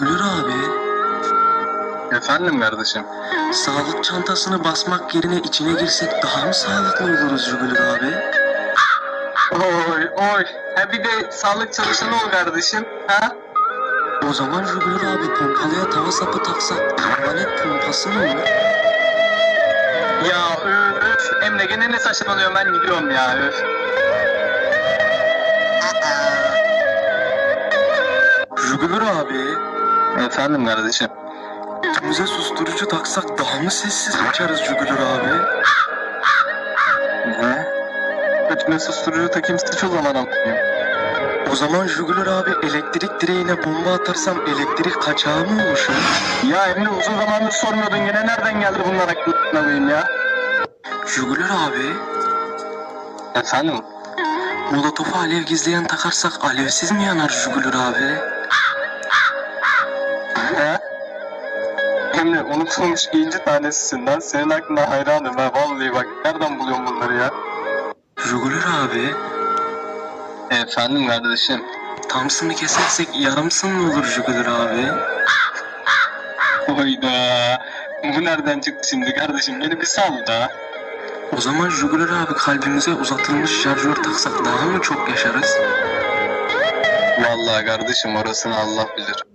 Gülür abi, Efendim kardeşim. sağlık çantasını basmak yerine içine girsek daha mı sağlıklı oluruz Gülür abi? Oy oy. Ha bir de sağlık çalışanı ol kardeşim. Ha? O zaman Jugulur abi pompalıya tava sapı taksak pervanet pompası mı olur? Ya öf. Emre gene ne saçmalıyorsun ben gidiyorum ya öf. Jugulur abi, Efendim kardeşim. götümüze susturucu taksak daha mı sessiz açarız Jugulur abi? Ne? Götüme susturucu takayım sıç o zaman amkayım. O zaman Jugulur abi elektrik direğine bomba atarsam elektrik kaçağı mı oluşur? Ya Emre uzun zamandır sormuyordun yine nereden geldi bunlar aklına koyayım ya? Jugulur abi, Efendim? molotofu alev gizleyen takarsak alevsiz mi yanar Jugulur abi? He? Emre unutulmuş inci tanesisin lan. Senin aklına hayranım ha. Vallahi bak nereden buluyorsun bunları ya? Jugulur abi, Efendim kardeşim. Thompson'ı kesersek yarımsın mı olur Jugulur abi? Hayda. Bu nereden çıktı şimdi kardeşim? Beni bir sal da. O zaman Jugulur abi kalbimize uzatılmış şarjör taksak daha mı çok yaşarız? Vallahi kardeşim orasını Allah bilir.